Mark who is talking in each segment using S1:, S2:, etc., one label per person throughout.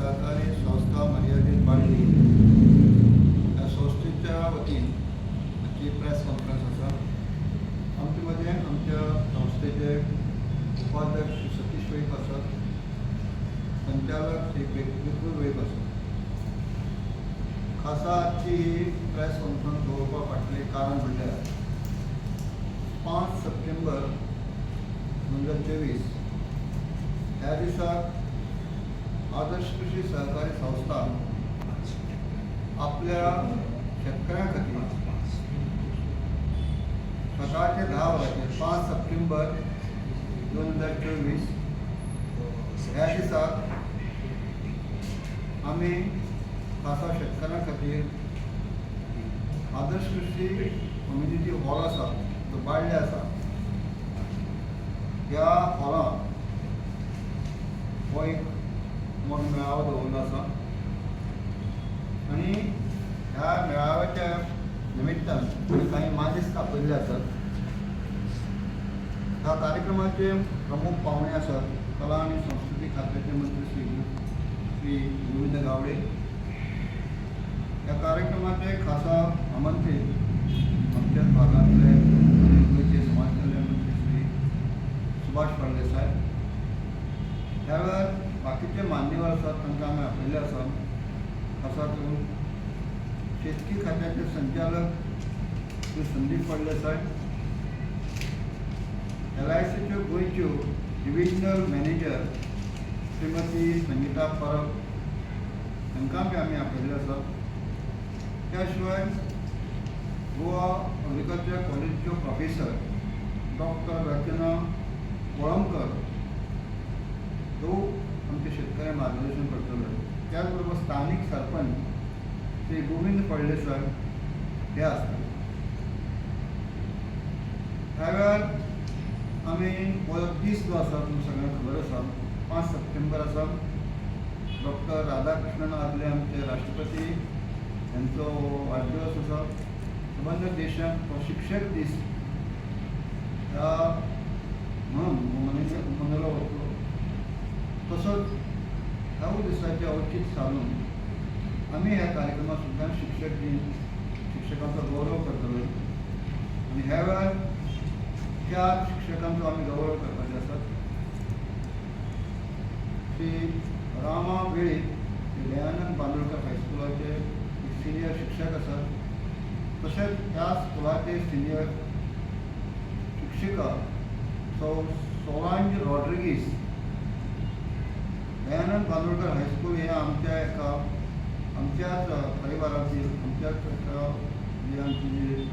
S1: सहकारी संस्था मर्यादित बाळगी या संस्थेच्या वतीन आमची प्रेस कॉन्फरन्स आसा आमचे मदें आमच्या संस्थेचे उपाध्यक्ष श्री सतीश वैप आसात संचालक श्री विपुल वैप आसात खासा आजची ही प्रेस कॉन्फरन्स दवरपा फाटलें कारण म्हणल्यार पांच सप्टेंबर दोन हजार चोवीस ह्या दिसाक आदर्श कृषी सहकारी संस्था आपल्या शेतकऱ्यां खातीर सकाळचे धा वरांचेर पांच सप्टेंबर दोन हजार चोवीस. ह्या दिसाक आमी खासा शेतकऱ्यां खातीर आदर्श कृषी कम्युनिटी हॉल आसा जो बाळ्ळे आसा ह्या हॉलांत हो एक मग मेळावो दवरलो आसा आनी ह्या मेळाव्याच्या निमित्तान काही मादीस आपयल्ले आसात ह्या कार्यक्रमाचे प्रमुख पाहुणे आसात कला आणि संस्कृती खात्याचे मंत्री श्री श्री गोविंद गावडे. ह्या कार्यक्रमाचे खासा आमंत्रीत आमच्याच भागातले गोंयचे समाज कल्याण मंत्री श्री सुभाष फळदेसाय ह्या वेळार बाकीचे मान्यवर असतात तांकां आमी आपयल्ले आसा असा करून शेतकी खात्याचे संचालक श्री संदीप फळदेसाय एल आय सीच्यो गोंयच्यो डिव्हिजनल मॅनेजर श्रीमती संगीता परब तांकां बी आमी आपयल्ले आसा त्या शिवाय गोवा एग्रिकल्चर कॉलेजीच्यो प्रोफेसर डॉक्टर रचना कोळंबकर ह्यो आमच्या शेतकऱ्या मार्गदर्शन करतलो त्याच बरोबर स्थानीक सरपंच श्री गोविंद फळदेसाय हे आसतले ह्या वेळार आमी हो दीस जो आसा तुमकां सगळ्यांक खबर आसा पांच सप्टेंबर आसा डॉक्टर राधाकृष्णन आदले आमचे राष्ट्रपती यांचो वाढदिवस आसा संबंध देशात हो शिक्षक दीस ह्या म्हणून मनयलो तसोच नऊ दिवसाचे औचित साधून आमी ह्या कार्यक्रमात सुद्दां शिक्षक दिन शिक्षकांचो गौरव करतले आणि ह्या वेळार त्या शिक्षकांचो आमी गौरव करपाचे आसात श्री रामा वेळी दयानंद बांदोडकर हायस्कुलाचे सिनियर शिक्षक आसात तशेंच ह्या स्कुलाचे सिनियर शिक्षिका सौ Solange Rodrigues Dayanand Bandodkar high school हे आमच्या एका आमच्याच परिवारातील आमच्याच एका जे आमची जी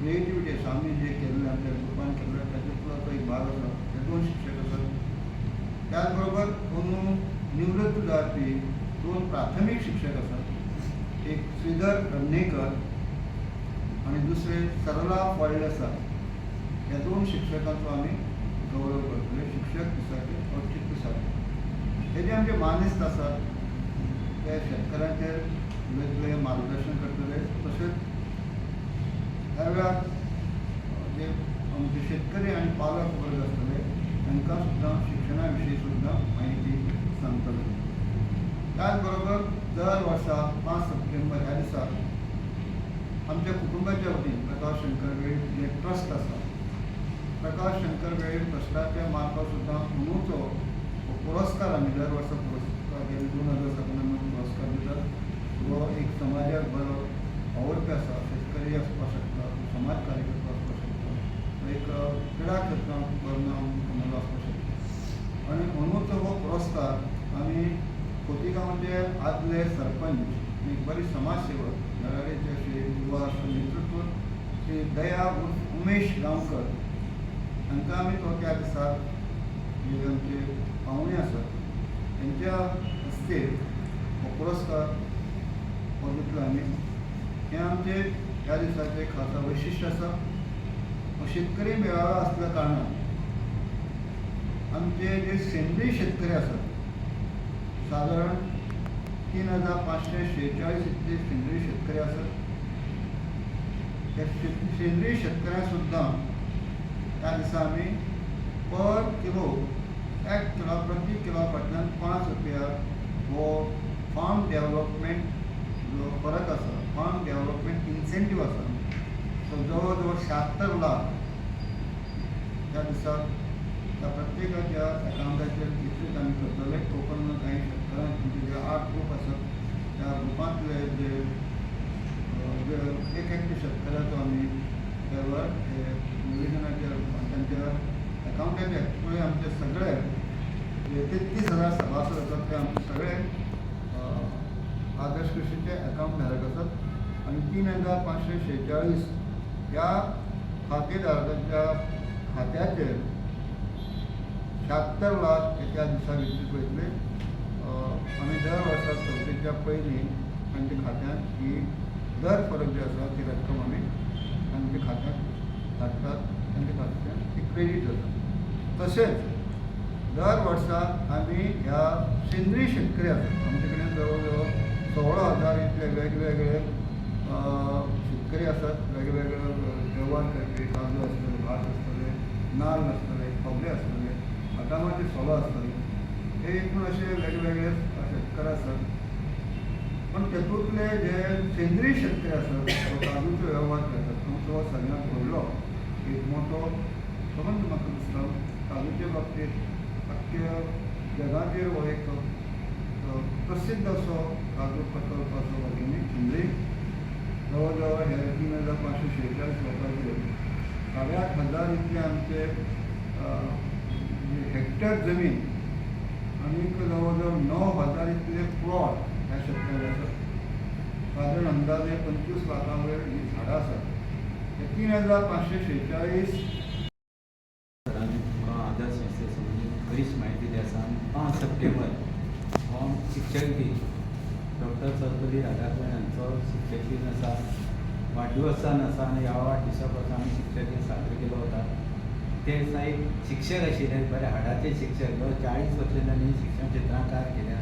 S1: क्रिएटिव्हिटी आसा आमी जे केल्लें आमच्या ग्रुपान केल्लें त्याच्यातला तो एक भाग आसा ते दोन शिक्षक आसात त्याच बरोबर दोन निवृत्त जाती दोन प्राथमीक शिक्षक आसात एक श्रीधर रन्नेकर आनी दुसरे सरला फळडे आसा या दोन शिक्षकांचो आमी गौरव करतले शिक्षक दिसाचे दिसाचे हे जे आमचे मानिस्त आसात ते शेतकऱ्यांचे वेगवेगळे मार्गदर्शन करतले तशेंच ह्या वेळार जे आमचे शेतकरी आनी पालक वर्ग आसतले तांकां सुद्दां शिक्षणा विशीं सुद्दां म्हायती सांगतले त्याच बरोबर दर वर्सा पांच सप्टेंबर ह्या दिसा आमच्या कुटुंबाच्या वतीन प्रकाश शंकर वेळ जे ट्रस्ट आसा प्रकाश शंकर वेळ ट्रस्टाच्या मार्फत सुद्दां म्हणूचो पुरस्कार आमी दर वर्सा पुरस्कार गेले दोन हजार सतरामध्ये पुरस्कार दितात व एक समाजाक बरो आवडपी आसा शेतकरी आसपाक शकता समाज कार्यकर्ता आसपाक शकता एक क्रीडा क्षेत्रात परिणाम नांव असू आसपाक शकता आनी म्हणूच हो पुरस्कार आमी म्हणजे आदले सरपंच एक बरी समाजसेवक नराडेचे श्री युवा नेतृत्व श्री दया उमेश गांवकर. तांकां आमी तो त्या दिसाक आमचे पाहुणे आसात त्यांच्या हस्ते पुरस्कार हो दितलो हे आमचे ह्या दिसाचें खासा वैशिश्ट आसा शेतकरी मेळावा आसल्या कारणान आमचे जे सेंद्रीय शेतकरी आसात सादारण तीन हजार पांचशे शेहेचाळीस इतले सेंद्रीय शेतकरी आसात त्या सेंद्रिय सेंद्रीय शेतकऱ्यांक सुद्दां त्या दिसा आमी पर किलो एक किलो प्रति किलो फाटल्यान पांच रुपया हो फार्म डेव्हलपमेंट जो फरक आसा फार्म डेव्हलपमेंट इन्सेंटीव आसा सो जवळ जवळ शहात्तर लाख त्या दिसाक त्या प्रत्येकाच्या अकाउंटाचेर तितलेच आमी करतले टोकन काही शेतकारांचे जे आठ ग्रूप आसात त्या ग्रुपांतले जे एक एकटे शेतकऱ्याचो आमी त्यावर हे निवेदनाच्या रुपान अकाउंट अकाउंटाचे एक्चुअली आमचे सगळे तेहतीस हजार सभासद असतात. ते आमचे सगळे आदर्श कृषीचे अकाउंट धारक आसात आणि तीन हजार पाचशे शेहेचाळीस या खातेधारकांच्या खात्याचे शहात्तर लाख एका दिसा भितर पळयतले आमी दर वर्सा चवथीच्या पयलीं तांच्या खात्यांत ही दर फरक जे आसा ती रक्कम आमी तांच्या खात्यांत धाडटात तांच्या खात्यात ती क्रेडिट जाता तशेंच दर वर्सा आमी ह्या सेंद्रीय शेतकरी आसात आमचे कडेन जवळ जवळ सोळा हजार इतले वेगवेगळे शेतकरी आसात वेगवेगळे जेवण करपी काजू आसतले भात आसतले नाल्ल आसतले खोबरे आसतले बदामाचे सोलो आसतले हे एकूण अशे वेगवेगळे शेतकार आसात पण तेतूंतले जे सेंद्रीय शेतकरी आसात तो काजूचो व्यवहार करतात तो सगळ्यांत व्हडलो एक मोठो संबंद म्हाका दिसता. तालुक्या बाबतीत अख्ख्या जगाचेर हो एक प्रसिद्ध असो काजू प्रकल्प असो भगिनी शिंदे जवळ जवळ हे तीन हजार पाचशे शेहेचाळीस लोकांचे साडेआठ हजार इतके आमचे हेक्टर जमीन आणि जवळ जवळ णव हजार इतले प्लॉट ह्या शेतकऱ्याचे आसात साधारण अंदाजे पंचवीस लाखां वयर ही झाडां आसात हे तीन हजार पाचशे शेहेचाळीस
S2: सरांनी तुमकां आदर संस्थे संबंदीत बरीच म्हायती दिली आसा आनी पांच सप्टेंबर. हो शिक्षक दीन. डॉक्टर सर्वपल्ली राधाकृष्णन यांचो शिक्षक दिन आसा वाडदिवसान आसा आनी ह्या वाडदिवसा आमी शिक्षक दिन साजरो केलो वता ते दिसा एक शिक्षक आशिल्ले बरे हाडाचे शिक्षक. जो चाळीस वर्सांनी शिक्षण क्षेत्रांत कार्य केल्या.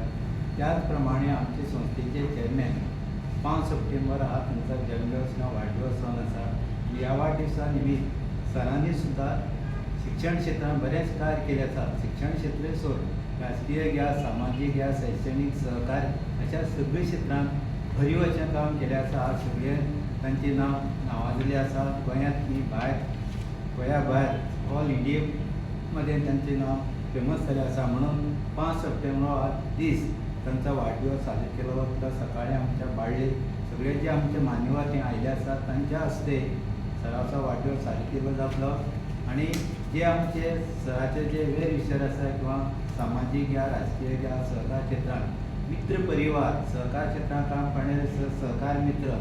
S2: त्याच प्रमाणे आमचे संस्थेचे चेअरमॅन पांच सप्टेंबर हा त्यांचा जन्मदिवस किंवा वाडदिवस जावन आसा ह्या वाडदिवसा निमित्त सरांनी सुद्दां शिक्षण क्षेत्रात बरेच कार्य केले आसा शिक्षण क्षेत्र सोड राजकीय घ्या सामाजीक घ्या शैक्षणिक सहकार्य अशा सगळ्या क्षेत्रांत अशें काम केलें आसा आज सगळे तांचें नांव नांवाजलें आसा गोंयांत न्ही भायर गोंया भायर ऑल इंडिये मध्ये तांचें नांव फेमस जालें आसा म्हणून पांच सप्टेंबर हो दीस तांचो वाडदिवस साजरो केलो वता सकाळीं आमच्या बाळ्ळे सगळे जे आमचे मान्यवर थंय आयले आसात तांच्या हस्ते सराचो वाडदिवस साजरो केलो जातलो आणि जे आमचे सराचे जे वेर विचार आसा किंवा सामाजीक या राजकीय या सहकार क्षेत्रांत मित्र परिवार सहकार क्षेत्रांत काम करणारे स- सहकार मित्र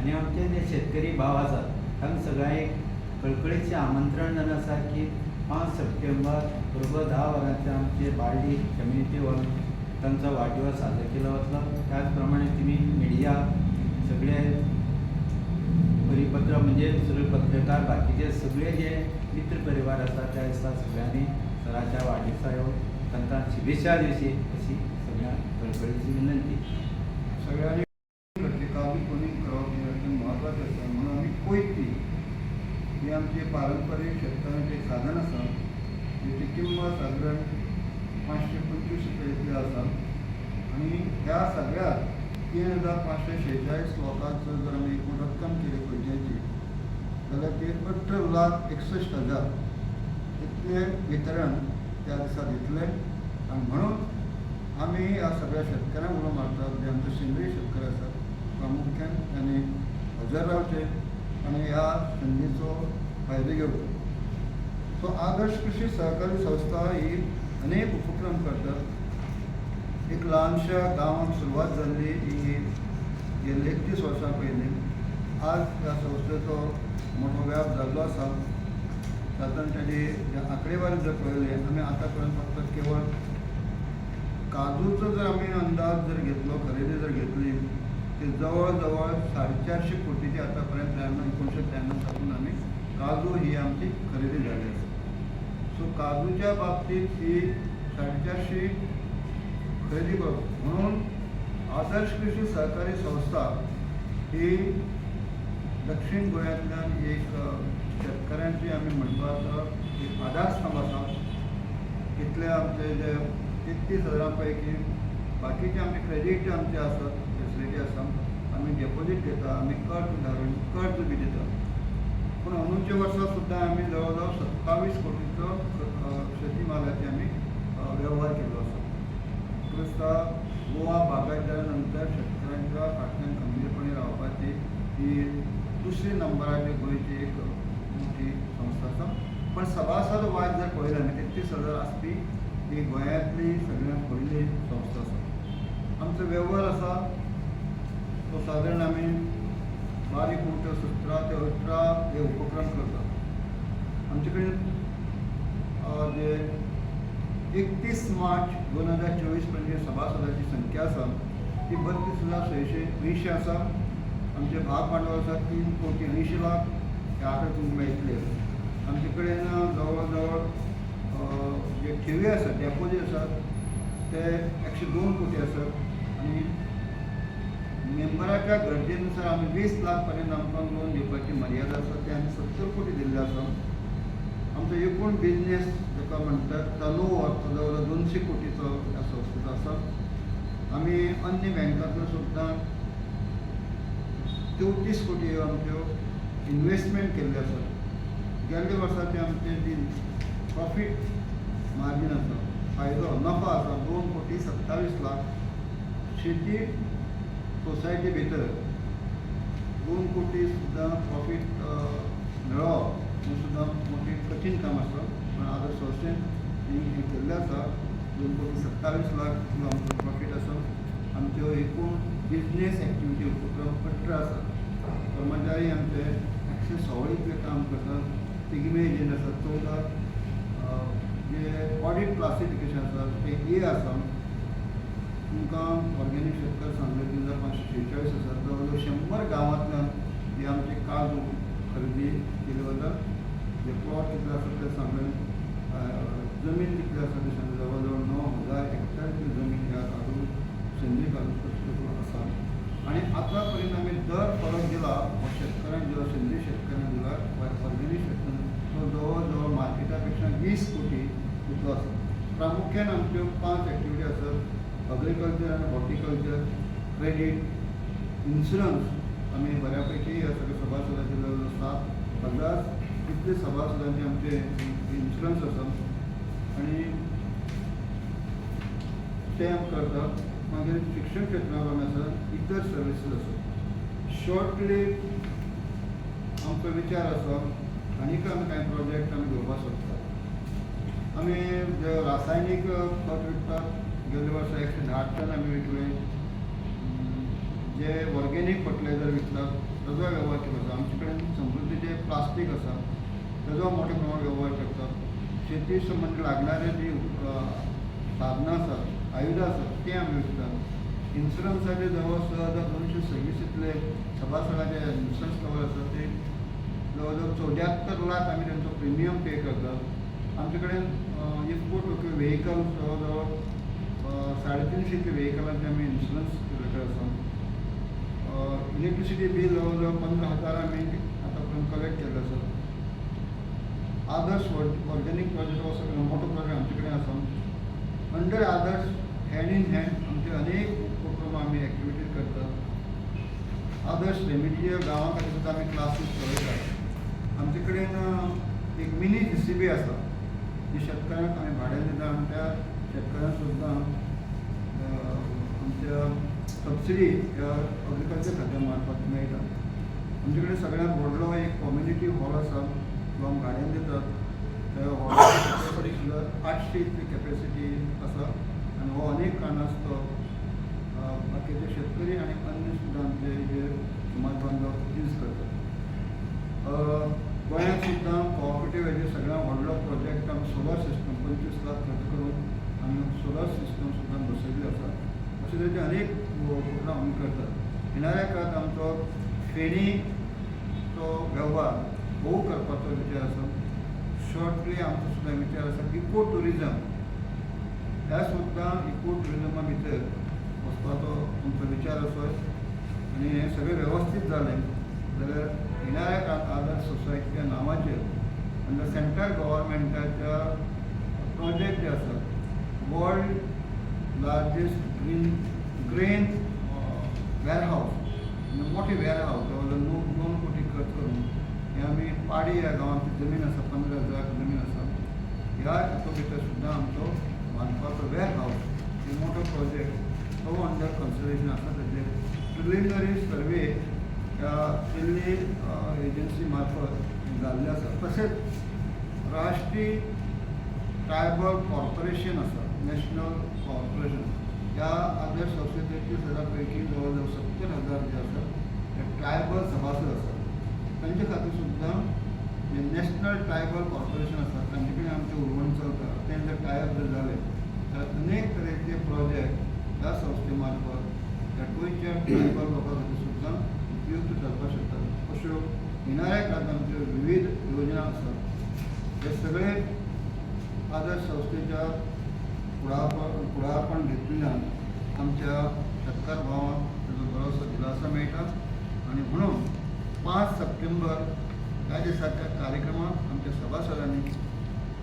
S2: आणि आमचे जे शेतकरी भाव आसात तांकां सगळ्यांक एक कळकळीचें आमंत्रण जावन आसा की पांच सप्टेंबर बरोबर धा वरांचेर आमचे बार्डी कम्युनिटी हॉल तांचो वाडदिवस साजरो केलो वतलो त्याच प्रमाणे तुमी मिडिया सगळे परिपत्र म्हणजे सगळे पत्रकार बाकीचे सगळे जे मित्र परिवार आसा त्या दिसा सगळ्यांनी सराच्या वाडदिवसा येवन तांकां शुभेच्छा दिवशी अशी सगळ्या कळकळीची विनंती.
S1: सगळ्यांनी प्रत्येकाने कोणी करावं हे अत्यंत आसा म्हणून आमी कोयती हे आमची पारंपारीक शेतकऱ्यांचे साधन आसा त्याची किंमत साधारण पाचशे पंचवीस रुपये इतली आसा आनी ह्या सगळ्याक तीन हजार पांचशे शेहेचाळीस लोकांचो जर आमी एकूण रक्कम केली कोयत्याची जाल्यार ती अठरा लाख एकसश्ट हजार इतले वितरण त्या दिसा दितले आनी म्हणून आमी ह्या सगळ्या शेतकऱ्यांक उलो मारतात. जे आमचे सेंद्रीय शेतकरी आसात प्रामुख्यान त्यांनी हजर रावचे आनी ह्या संदीचो फायदो घेवचो सो आदर्श कृषी सहकारी संस्था ही अनेक उपक्रम करतात. एक ल्हानशा गांवांत सुरवात जाल्ली ही गेल्ली एकतीस वर्सां पयलीं आज ह्या संस्थेचो मोठो व्याप जाल्लो आसा सादारण ताची जे जर कळले आम्ही आतापर्यंत फक्त केवळ काजूचं जर आम्ही अंदाज जर घेतलो खरेदी जर घेतली ते जवळ जवळ साडे चारशे कोटीची आतापर्यंत त्र्याण्णव एकोणीसशे त्र्याण्णव साकून आम्ही काजू ही आमची खरेदी झाली आहे. सो काजूच्या बाबतीत ही साडेचारशे खरेदी करतो म्हणून आदर्श कृषी सहकारी संस्था ही दक्षिण गोव्यातल्या एक शेतकऱ्यांची शेतकऱ्यांची आमी म्हणपाक एक आधारस्तंभ आसा इतले आमचे जे तेत्तीस हजारां पैकी बाकीचे आमचे क्रेडिट आमचे आसात फेसिलिटी आसा आमी डेपोजीट घेता आमी कर्ज धारून कर्ज बी दिता. पूण अंदूच्या वर्सा सुद्दां आमी जवळ जवळ सत्तावीस कोटीचो शेतीमालाचे शेती मालाचे आमी वेव्हार केलो आसा क्रिस्ता गोवा बागायतल्या नंतर शेतकऱ्यांच्या फाटल्यान खंबीरपणे रावपाची ही दुसरी नंबराची गोंयची एक मोठी संस्था आसा पण सभासद वायज जर पळयलें आमी तेत्तीस हजार आसपी ही गोंयांतली सगळ्यांत व्हडली संस्था आसा आमचो वेव्हार आसा तो सादारण आमी बारीक मोठ्यो सतरा ते अठरा हे उपक्रम करतात आमचे कडेन जे एकतीस मार्च दोन हजार चोवीसपर्यंत सभासदाची संख्या आसा ती बत्तीस हजार सयशे अंयशीं आसा आमचे भाग भांडवल आसा तीन कोटी अंयशीं लाख. हे तुमकां मेळटले आमचे कडेन जवळ जवळ जे ठेवी आसात डेपोजीट आसात ते एकशे दोन कोटी आसात आनी मेंबराच्या गरजेनुसार आमी वीस लाख पर्यंत आमकां लोन दिवपाची मर्यादा आसा ते आमी सत्तर कोटी दिल्ले आसा आमचो एकूण बिजनेस जाका म्हणटात टर्न ओवर तो जवळ जवळ दोनशे कोटीचो ह्या संस्थेचो आसा आमी अन्य बँकांतलो सुद्दां चवतीस कोटी आमच्यो इन्वेस्टमेंट केल्ली आसा गेल्ले वर्साचे आमचे जी प्रॉफीट मार्जीन आसा फायदो नफा आसा दोन कोटी सत्तावीस लाख शेती सोसायटी भितर दोन कोटी सुद्दां प्रॉफीट मेळप हें सुद्दां मोठें कठीण काम आसा पण आदर संस्थेन हें हें केल्लें आसा दोन कोटी सत्तावीस लाख किलो आमचो प्रॉफीट आसा आमच्यो एकूण बिजनेस एक्टिविटी उपक्रम अठरा आसा कर्मचारी आमचे एकशे सोळीतले काम करतात तिगमे एजंट आसा चवदा जे ऑडिट क्लासिफिकेशन आसा ते ए आसा तुमकां ऑर्गेनीक शेतकार सांगले तीन हज़ार पांचशे शेचाळीस आसा जवळ शंबर गांवांतल्यान हे आमचे काजू खरेदी केले वता जे प्लॉट कितले आसा ते सांगले ज़मीन कितली आसा ते सांगले जवळ णव हज़ार हेक्टरची ज़मीन प्रामुख्यान आमच्यो पांच एक्टिविटी आसात अग्रिकल्चर आनी हॉर्टिकल्चर क्रेडिट इन्शुरन्स आमी बऱ्यापैकी ह्या सगळ्या सभासदांचे जवळ सात हजार इतले सभासदांचे आमचे इन्शुरन्स आसा आनी ते आमी करतात. मागीर शिक्षण क्षेत्रांत आमी आसा इतर सर्विसीस आसा शॉर्टली आमचो विचार आसा आनीक आमी कांय प्रोजेक्ट आमी घेवपाक सोदतात आमी जे रासायनीक खत विकतात. गेल्या वर्सा एकशे धा टन आमी विकले. जे ऑर्गेनीक फर्टिलायझर विकतात ताजो वेव्हार केलो आसा आमचे कडेन समृद्धीचे प्लास्टीक आसा ताजो मोठ्या प्रमाणात वेव्हार करतात. शेती संबंदी लागणारे जी साधनां आसात आयुधां आसात ते आमी विकतात. इन्शुरन्साचे जवळ स हजार दोनशे सव्वीस इतले सभासदाचे इन्शुरन्स कवर आसा ते जवळ जवळ चौद्यात्तर लाख आमी तांचो प्रिमियम पे करतात आमचे कडेन इफको टोक्यो व्हेकल्स जवळ जवळ अ, साडे तिनशे इतले व्हेकलांचे आमी इन्शुरन्स केलेले आसा इलेक्ट्रिसिटी बील जवळ जवळ पंदरा हजार आमी आतां पर्यंत कलेक्ट केल्ले आसा आदर्श ऑर्गेनीक प्रोजेक्ट हो सगळो मोठो प्रोजेक्ट आमचे कडेन आसा under Adarsh hand in hand आमचे अनेक उपक्रम आमी एक्टिविटीज करतात आदर्श रेमिडियल गांवां खातीर सुद्दां आमी क्लासीस चलयतात आमचे कडेन एक मिनी जी सी बी आसा जी शेतकऱ्यांक आमी भाड्यान दिता आनी त्या शेतकऱ्यांक सुद्दां आमच्या सबसिडी ह्या अग्रिकल्चर खात्या मार्फत मेळटा आमचे कडेन सगळ्यांत व्हडलो एक कम्युनिटी हॉल आसा तो आमी भाड्यान दितात. त्या हॉलाची कॅपेसिटी सुद्दां इतली कॅपेसिटी आसा आनी हो अनेक कारणास्तव आसता बाकीचे करतात येणाऱ्या काळात आमचो फेणी तो वेव्हार भोव करपाचो विचार आसा शॉर्टली विचार आसा इको टुरिजम ह्या सुद्दां इको टुरिजमा वचपाचो आमचो विचार आसा आनी हें सगळें वेवस्थीत जालें जाल्यार येणाऱ्या सोसायटीच्या सेंट्रल गव्हर्मेंटाच्या प्रोजेक्ट जे आसात world largest green grain warehouse मोठे वेअरहाऊस जवळ दोन दोन कोटी खर्च करून हे आमी पाडी ह्या गांवांत जमीन आसा पंदरा हजार जमीन आसा ह्या हातू भितर सुद्दां आमचो बांदपाचो वेअरहाऊस हे मोठो प्रोजेक्ट तो अंडर कन्सिडरेशन आसा तेजेर प्रिलिमिनरी सर्वे ह्या दिल्ली एजन्सी मार्फत जाल्ले आसा तशेंच राष्ट्रीय ट्रायबल कॉर्पोरेशन आसा नॅशनल कॉर्पोरेशन या आदर्श संस्थेचे तीस हजार पैकी जवळ जवळ सत्तर हजार जे असतात ते ट्रायबल सभासद असतात. तांचे खातीर सुद्दां जे नॅशनल ट्रायबल कॉर्पोरेशन आसा तांचे कडेन आमचें उलोवण चलता तें जर टायप जर जाले जाल्यार अनेक तरेचे प्रोजेक्ट ह्या संस्थे मार्फत त्या गोंयच्या ट्रायबल लोकां खातीर सुद्दां उपयुक्त जावपाक शकतात. अश्यो येणाऱ्या काळांत आमच्यो विविध योजना आसात हे सगळे आदर्श संस्थेच्या फुडारपण फुडारपण घेतल्यान आमच्या शेतकार भावांक तेजो बरोसो दिलासा मेळटा आनी म्हणून पांच सप्टेंबर ह्या दिसाच्या कार्यक्रमाक आमच्या सभासदांनी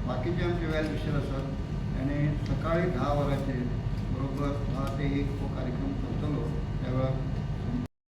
S1: बाकीचे आमचे वेल विशर आसात ताणे सकाळी धा वरांचेर बरोबर धा ते एक हो कार्यक्रम